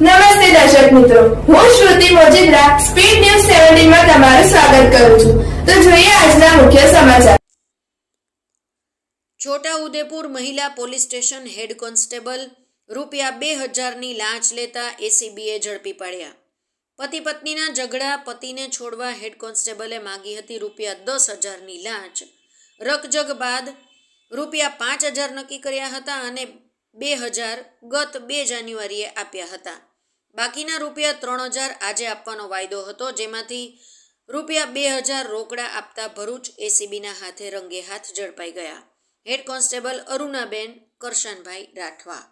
નમસ્તે દર્શક મિત્રો. હું શ્રુતિ મોજીદ્રા સ્પીડ ન્યૂઝ સેવન્ટીનમાં તમારું સ્વાગત કરું છું. તો જોઈએ આજના મુખ્ય સમાચાર. છોટા ઉદેપુર મહિલા પોલીસ સ્ટેશન હેડ કોન્સ્ટેબલ રૂપિયા બે હજારની લાંચ લેતા એસીબીએ ઝડપી પાડ્યા. પતિ પત્નીના ઝઘડા પતિને છોડવા હેડ કોન્સ્ટેબલે માંગી હતી રૂપિયા દસ હજારની લાંચ. રકજગ બાદ રૂપિયા પાંચ હજાર નક્કી કર્યા હતા અને બે હજાર ગત બે જાન્યુઆરીએ આપ્યા હતા. બાકીના રૂપિયા ત્રણ હજાર આજે આપવાનો વાયદો હતો, જેમાંથી રૂપિયા બે હજાર રોકડા આપતા ભરૂચ એસીબીના હાથે રંગે હાથ ઝડપાઈ ગયા. Head constable Arunaben Karshanbhai Rathva